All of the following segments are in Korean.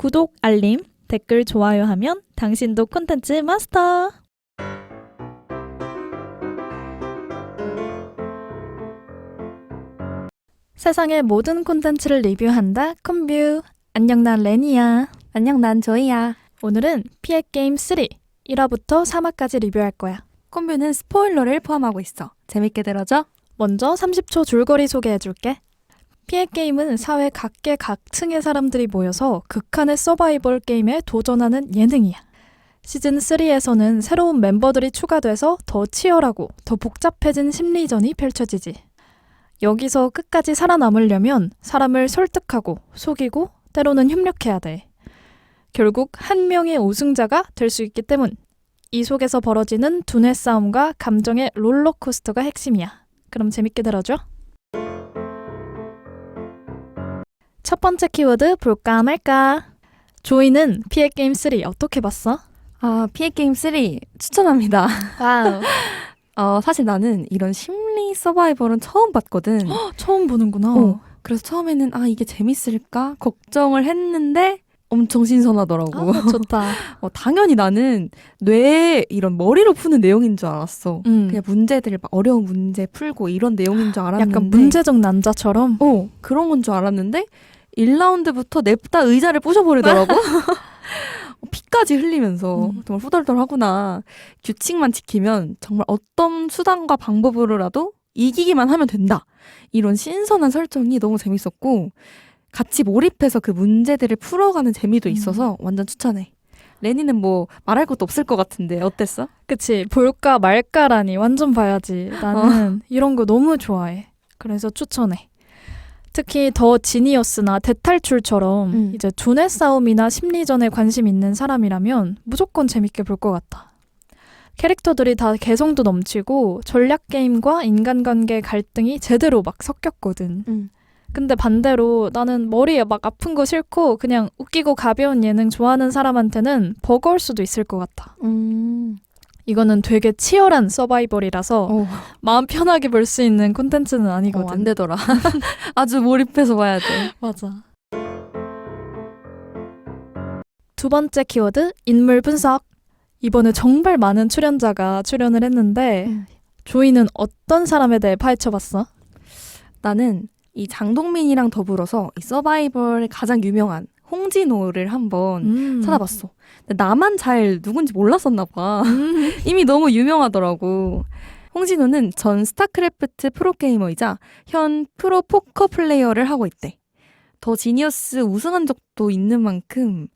구독, 알림, 댓글, 좋아요 하면 당신도 콘텐츠 마스터! 세상의 모든 콘텐츠를 리뷰한다, 콤뷰. 안녕, 난 레니야. 안녕, 난 조이야. 오늘은 피해 게임 3, 1화부터 3화까지 리뷰할 거야. 콤뷰는 스포일러를 포함하고 있어. 재밌게 들어줘. 먼저 30초 줄거리 소개해줄게. 피해 게임은 사회 각계 각층의 사람들이 모여서 극한의 서바이벌 게임에 도전하는 예능이야. 시즌 3에서는 새로운 멤버들이 추가돼서 더 치열하고 더 복잡해진 심리전이 펼쳐지지. 여기서 끝까지 살아남으려면 사람을 설득하고 속이고 때로는 협력해야 돼. 결국 한 명의 우승자가 될 수 있기 때문. 이 속에서 벌어지는 두뇌 싸움과 감정의 롤러코스터가 핵심이야. 그럼 재밌게 들어줘. 첫 번째 키워드 볼까 말까. 조이는 피해 게임 3 어떻게 봤어? 아, 피해 게임 3 추천합니다. 와우. 어, 사실 나는 이런 심리 서바이벌은 처음 봤거든. 처음 보는구나. 어, 그래서 처음에는 아, 이게 재밌을까? 걱정을 했는데 엄청 신선하더라고. 아, 좋다. 어, 당연히 나는 뇌에 이런 머리로 푸는 내용인 줄 알았어. 음, 그냥 문제들 막 어려운 문제 풀고 이런 내용인 줄 알았는데 약간 문제적 난자처럼. 어, 그런 건 줄 알았는데 1라운드부터 냅다 의자를 부셔버리더라고. 어, 피까지 흘리면서 음. 정말 후덜덜하구나. 규칙만 지키면 정말 어떤 수단과 방법으로라도 이기기만 하면 된다. 이런 신선한 설정이 너무 재밌었고 같이 몰입해서 그 문제들을 풀어가는 재미도 음. 있어서 완전 추천해. 레니는 뭐 말할 것도 없을 것 같은데 어땠어? 그치. 볼까 말까라니 완전 봐야지. 나는 이런 거 너무 좋아해. 그래서 추천해. 특히 더 지니어스나 대탈출처럼 음. 이제 두뇌 싸움이나 심리전에 관심 있는 사람이라면 무조건 재밌게 볼 것 같아. 캐릭터들이 다 개성도 넘치고 전략 게임과 인간관계 갈등이 제대로 막 섞였거든. 음. 근데 반대로 나는 머리에 막 아픈 거 싫고 그냥 웃기고 가벼운 예능 좋아하는 사람한테는 버거울 수도 있을 것 같아. 음. 이거는 되게 치열한 서바이벌이라서 어, 마음 편하게 볼 수 있는 콘텐츠는 아니거든. 어, 안 되더라. 아주 몰입해서 봐야 돼. 맞아. 두 번째 키워드 인물 분석. 이번에 정말 많은 출연자가 출연을 했는데 음. 조이는 어떤 사람에 대해 파헤쳐봤어? 나는 이 장동민이랑 더불어서 이 서바이벌의 가장 유명한 홍진호를 한번 음. 찾아봤어. 근데 나만 잘 누군지 몰랐었나 봐. 음. 이미 너무 유명하더라고. 홍진호는 전 스타크래프트 프로게이머이자 현 프로 포커 플레이어를 하고 있대. 더 지니어스 우승한 적도 있는 만큼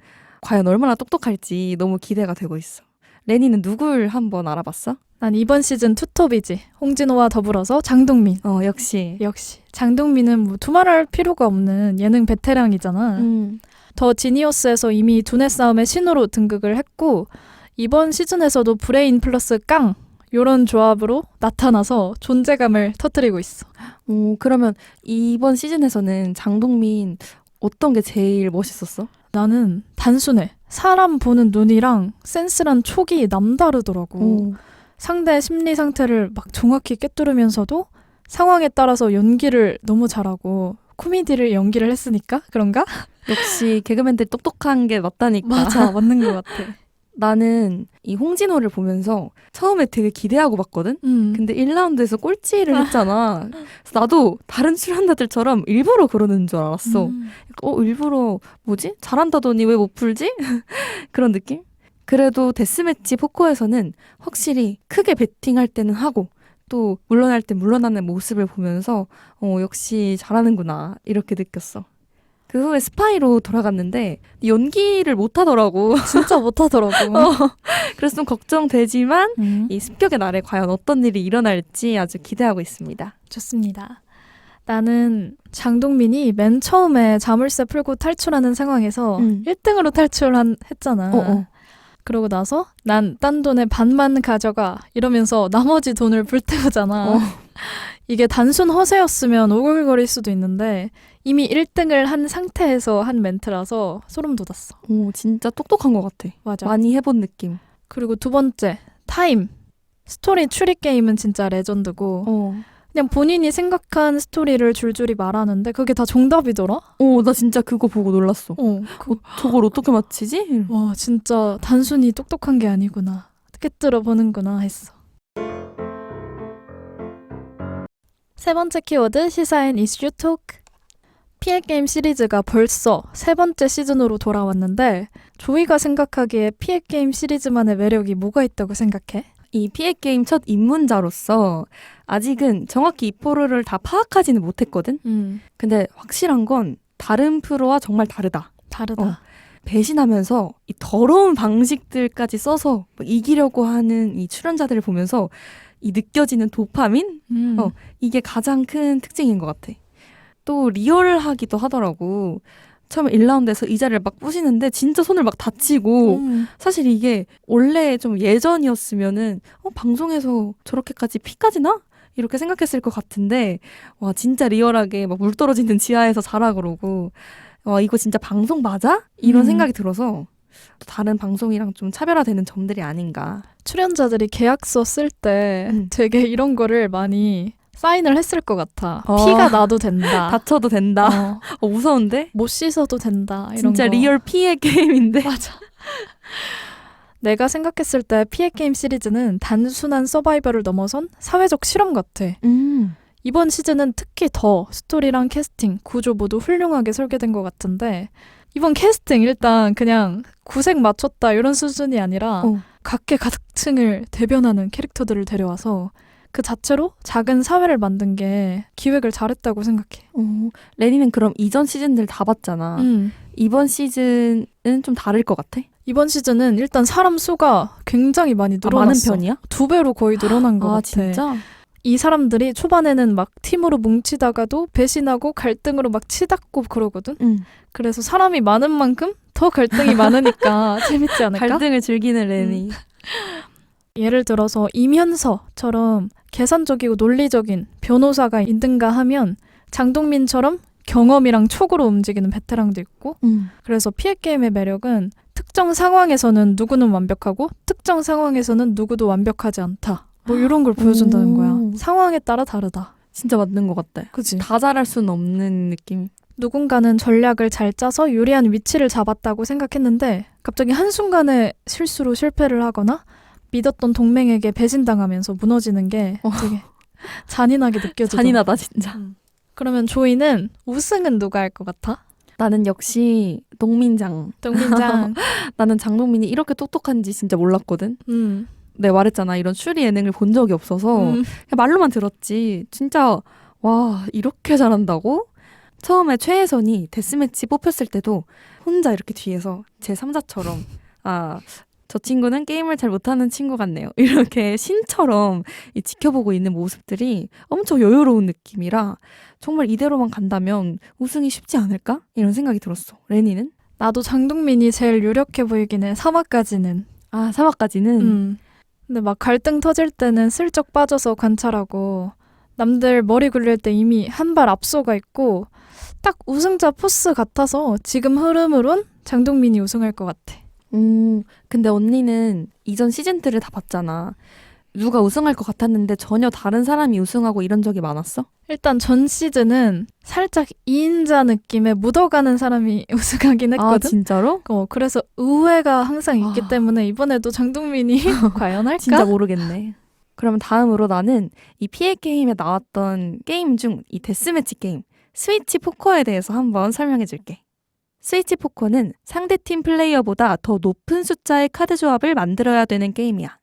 과연 얼마나 똑똑할지 너무 기대가 되고 있어. 레니는 누굴 한번 알아봤어? 난 이번 시즌 투톱이지. 홍진호와 더불어서 장동민. 어, 역시. 역시 장동민은 뭐 두말할 필요가 없는 예능 베테랑이잖아. 음. 더 지니어스에서 이미 두뇌 싸움의 신호로 등극을 했고 이번 시즌에서도 브레인 플러스 깡 요런 조합으로 나타나서 존재감을 터뜨리고 있어. 오, 그러면 이번 시즌에서는 장동민 어떤 게 제일 멋있었어? 나는 단순해. 사람 보는 눈이랑 센스란 촉이 남다르더라고. 오. 상대의 심리 상태를 막 정확히 꿰뚫으면서도 상황에 따라서 연기를 너무 잘하고 코미디를 연기를 했으니까 그런가? 역시 개그맨들 똑똑한 게 맞다니까. 맞아, 맞는 것 같아. 나는 이 홍진호를 보면서 처음에 되게 기대하고 봤거든? 음. 근데 1라운드에서 꼴찌를 했잖아. 그래서 나도 다른 출연자들처럼 일부러 그러는 줄 알았어. 음. 어, 일부러 뭐지? 잘한다더니 왜 못 풀지? 그런 느낌? 그래도 데스매치 포커에서는 확실히 크게 베팅할 때는 하고 또 물러날 때 물러나는 모습을 보면서 어, 역시 잘하는구나 이렇게 느꼈어. 그 후에 스파이로 돌아갔는데 연기를 못 하더라고. 진짜 못하더라고. 그래서 좀 걱정되지만 음. 이 습격의 날에 과연 어떤 일이 일어날지 아주 기대하고 있습니다. 좋습니다. 나는 장동민이 맨 처음에 자물쇠 풀고 탈출하는 상황에서 음. 1등으로 탈출했잖아. 어, 어. 그러고 나서 난 딴 돈의 반만 가져가 이러면서 나머지 돈을 불태우잖아. 어. 이게 단순 허세였으면 오글거릴 수도 있는데 이미 1등을 한 상태에서 한 멘트라서 소름 돋았어. 오, 진짜 똑똑한 것 같아. 맞아. 많이 해본 느낌. 그리고 두 번째 타임. 스토리 추리 게임은 진짜 레전드고 어. 그냥 본인이 생각한 스토리를 줄줄이 말하는데 그게 다 정답이더라? 어, 나 진짜 그거 보고 놀랐어. 어. 그, 어, 저걸 어떻게 맞히지? 와, 진짜 단순히 똑똑한 게 아니구나. 깨뜨려 보는구나 했어. 세 번째 키워드 시사인 이슈 토크. 피해 게임 시리즈가 벌써 세 번째 시즌으로 돌아왔는데 조이가 생각하기에 피해 게임 시리즈만의 매력이 뭐가 있다고 생각해? 이 피해 게임 첫 입문자로서 아직은 정확히 이 포르를 다 파악하지는 못했거든. 음, 근데 확실한 건 다른 프로와 정말 다르다. 다르다. 어. 배신하면서 이 더러운 방식들까지 써서 막 이기려고 하는 이 출연자들을 보면서 이 느껴지는 도파민? 음. 어. 이게 가장 큰 특징인 것 같아. 또 리얼하기도 하더라고. 처음에 1라운드에서 의자를 막 부시는데 진짜 손을 막 다치고 음. 사실 이게 원래 좀 예전이었으면은 어, 방송에서 저렇게까지 피까지 나? 이렇게 생각했을 것 같은데 와 진짜 리얼하게 막 물 떨어지는 지하에서 자라 그러고 와 이거 진짜 방송 맞아? 이런 음. 생각이 들어서 또 다른 방송이랑 좀 차별화되는 점들이 아닌가. 출연자들이 계약서 쓸 때 음. 되게 이런 거를 많이 사인을 했을 것 같아. 어. 피가 나도 된다. 다쳐도 된다. 어, 어, 무서운데? 못 씻어도 된다. 이런 진짜 거. 리얼 피해 게임인데. 맞아. 내가 생각했을 때 피해 게임 시리즈는 단순한 서바이벌을 넘어선 사회적 실험 같아. 음. 이번 시즌은 특히 더 스토리랑 캐스팅, 구조 모두 훌륭하게 설계된 것 같은데 이번 캐스팅 일단 그냥 구색 맞췄다 이런 수준이 아니라 어. 각계 각층을 대변하는 캐릭터들을 데려와서 그 자체로 작은 사회를 만든 게 기획을 잘했다고 생각해. 어. 레니는 그럼 이전 시즌들 다 봤잖아. 음. 이번 시즌은 좀 다를 것 같아? 이번 시즌은 일단 사람 수가 굉장히 많이 아, 많은 늘어났어. 편이야? 두 배로 거의 늘어난 것 아 같아. 진짜? 이 사람들이 초반에는 막 팀으로 뭉치다가도 배신하고 갈등으로 막 치닫고 그러거든. 응. 그래서 사람이 많은 만큼 더 갈등이 많으니까 재밌지 않을까? 갈등을 즐기는 레니. 예를 들어서 이면서처럼 계산적이고 논리적인 변호사가 있든가 하면 장동민처럼 경험이랑 촉으로 움직이는 베테랑도 있고 음. 그래서 피해 게임의 매력은 특정 상황에서는 누구는 완벽하고 특정 상황에서는 누구도 완벽하지 않다. 뭐 이런 걸 보여준다는 거야. 오. 상황에 따라 다르다. 진짜 맞는 것 같다. 그치? 다 잘할 수는 없는 느낌. 누군가는 전략을 잘 짜서 유리한 위치를 잡았다고 생각했는데 갑자기 한순간에 실수로 실패를 하거나 믿었던 동맹에게 배신당하면서 무너지는 게 어. 되게 잔인하게 느껴져. 잔인하다 진짜. 그러면 조이는 우승은 누가 할 것 같아? 나는 역시 농민장. 동민장. 나는 장동민이 이렇게 똑똑한지 진짜 몰랐거든. 음. 내가 말했잖아. 이런 추리 예능을 본 적이 없어서 음. 그냥 말로만 들었지. 진짜 와 이렇게 잘한다고? 처음에 최혜선이 데스매치 뽑혔을 때도 혼자 이렇게 뒤에서 제 3자처럼 아. 저 친구는 게임을 잘 못하는 친구 같네요. 이렇게 신처럼 이 지켜보고 있는 모습들이 엄청 여유로운 느낌이라 정말 이대로만 간다면 우승이 쉽지 않을까? 이런 생각이 들었어. 레니는? 나도 장동민이 제일 유력해 보이긴 해. 3화까지는. 아, 3화까지는? 음. 근데 막 갈등 터질 때는 슬쩍 빠져서 관찰하고 남들 머리 굴릴 때 이미 한 발 앞서가 있고 딱 우승자 포스 같아서 지금 흐름으론 장동민이 우승할 것 같아. 음, 근데 언니는 이전 시즌들을 다 봤잖아. 누가 우승할 것 같았는데 전혀 다른 사람이 우승하고 이런 적이 많았어? 일단 전 시즌은 살짝 2인자 느낌의 묻어가는 사람이 우승하긴 아, 했거든. 진짜로? 어, 그래서 의외가 항상 있기 아. 때문에 이번에도 장동민이 과연 할까? 진짜 모르겠네. 그러면 다음으로 나는 이 피해 게임에 나왔던 게임 중 이 데스매치 게임, 스위치 포커에 대해서 한번 설명해 줄게. 스위치 포커는 상대팀 플레이어보다 더 높은 숫자의 카드 조합을 만들어야 되는 게임이야.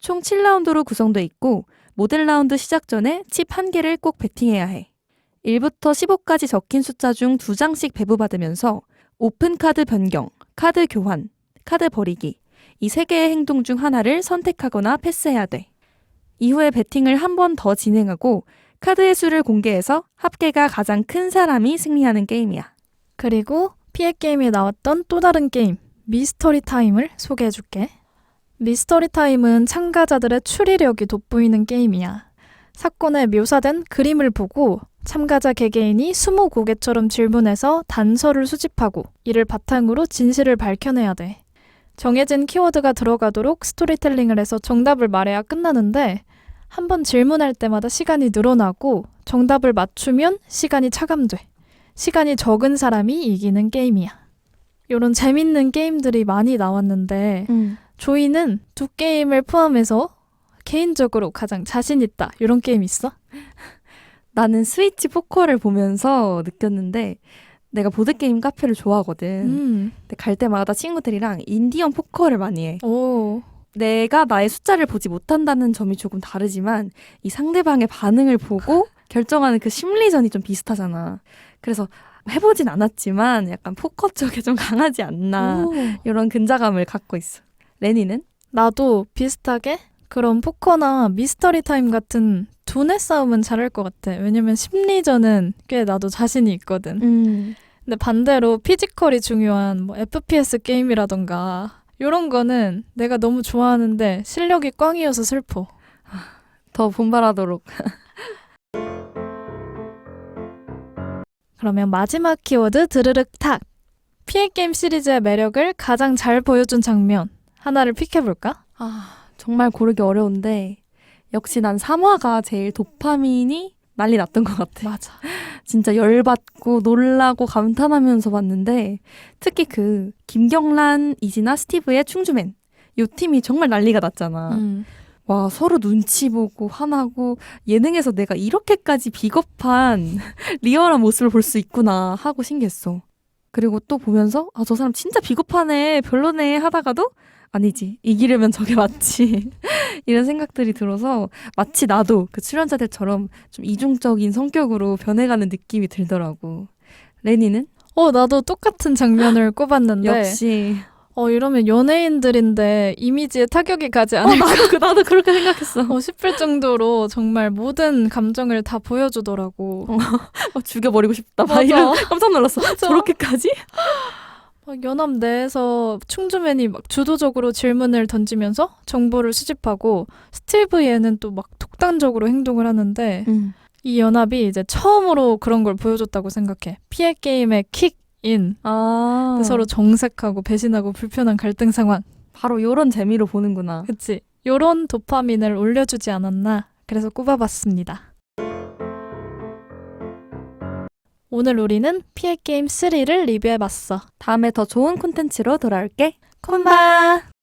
총 7라운드로 구성돼 있고 모든 라운드 시작 전에 칩 한 개를 꼭 베팅해야 해. 1부터 15까지 적힌 숫자 중 2장씩 배부받으면서 오픈 카드 변경, 카드 교환, 카드 버리기 이 세 개의 행동 중 하나를 선택하거나 패스해야 돼. 이후에 배팅을 한 번 더 진행하고 카드의 수를 공개해서 합계가 가장 큰 사람이 승리하는 게임이야. 그리고 피해 게임에 나왔던 또 다른 게임 미스터리 타임을 소개해 줄게. 미스터리 타임은 참가자들의 추리력이 돋보이는 게임이야. 사건에 묘사된 그림을 보고 참가자 개개인이 스무 고개처럼 질문해서 단서를 수집하고 이를 바탕으로 진실을 밝혀내야 돼. 정해진 키워드가 들어가도록 스토리텔링을 해서 정답을 말해야 끝나는데 한 번 질문할 때마다 시간이 늘어나고 정답을 맞추면 시간이 차감돼. 시간이 적은 사람이 이기는 게임이야. 이런 재밌는 게임들이 많이 나왔는데 음. 조이는 두 게임을 포함해서 개인적으로 가장 자신 있다. 이런 게임 있어? 나는 스위치 포커를 보면서 느꼈는데 내가 보드게임 카페를 좋아하거든. 음. 근데 갈 때마다 친구들이랑 인디언 포커를 많이 해. 오. 내가 나의 숫자를 보지 못한다는 점이 조금 다르지만 이 상대방의 반응을 보고 결정하는 그 심리전이 좀 비슷하잖아. 그래서 해보진 않았지만 약간 포커 쪽에 좀 강하지 않나 오. 이런 근자감을 갖고 있어. 레니는? 나도 비슷하게 그런 포커나 미스터리 타임 같은 두뇌 싸움은 잘할 것 같아. 왜냐면 심리전은 꽤 나도 자신이 있거든. 음. 근데 반대로 피지컬이 중요한 뭐 FPS 게임이라던가 이런 거는 내가 너무 좋아하는데 실력이 꽝이어서 슬퍼. 더 분발하도록. 그러면 마지막 키워드 드르륵 탁. 피해 게임 시리즈의 매력을 가장 잘 보여준 장면 하나를 픽해볼까? 아, 정말 고르기 어려운데 역시 난 3화가 제일 도파민이 난리 났던 것 같아. 맞아. 진짜 열받고 놀라고 감탄하면서 봤는데 특히 그 김경란, 이진아, 스티브의 충주맨 요 팀이 정말 난리가 났잖아. 음. 와 서로 눈치 보고 화나고 예능에서 내가 이렇게까지 비겁한 리얼한 모습을 볼 수 있구나 하고 신기했어. 그리고 또 보면서 아 저 사람 진짜 비겁하네 별로네 하다가도 아니지 이기려면 저게 맞지 이런 생각들이 들어서 마치 나도 그 출연자들처럼 좀 이중적인 성격으로 변해가는 느낌이 들더라고. 레니는 어 나도 똑같은 장면을 꼽았는데 역시 어 이러면 연예인들인데 이미지에 타격이 가지 어, 않을까 나도 나도 그렇게 생각했어. 어, 싶을 정도로 정말 모든 감정을 다 보여주더라고. 어, 죽여버리고 싶다. 막 맞아. 이런 깜짝 놀랐어. 저렇게까지? 막 연합 내에서 충주맨이 막 주도적으로 질문을 던지면서 정보를 수집하고 스티브 얘는 또 막 독단적으로 행동을 하는데 음. 이 연합이 이제 처음으로 그런 걸 보여줬다고 생각해. 피해 게임의 킥 인. 아 서로 정색하고 배신하고 불편한 갈등 상황. 바로 요런 재미로 보는구나. 그치? 요런 도파민을 올려주지 않았나. 그래서 꼽아봤습니다. 오늘 우리는 피해 게임 3를 리뷰해봤어. 다음에 더 좋은 콘텐츠로 돌아올게. 콤바!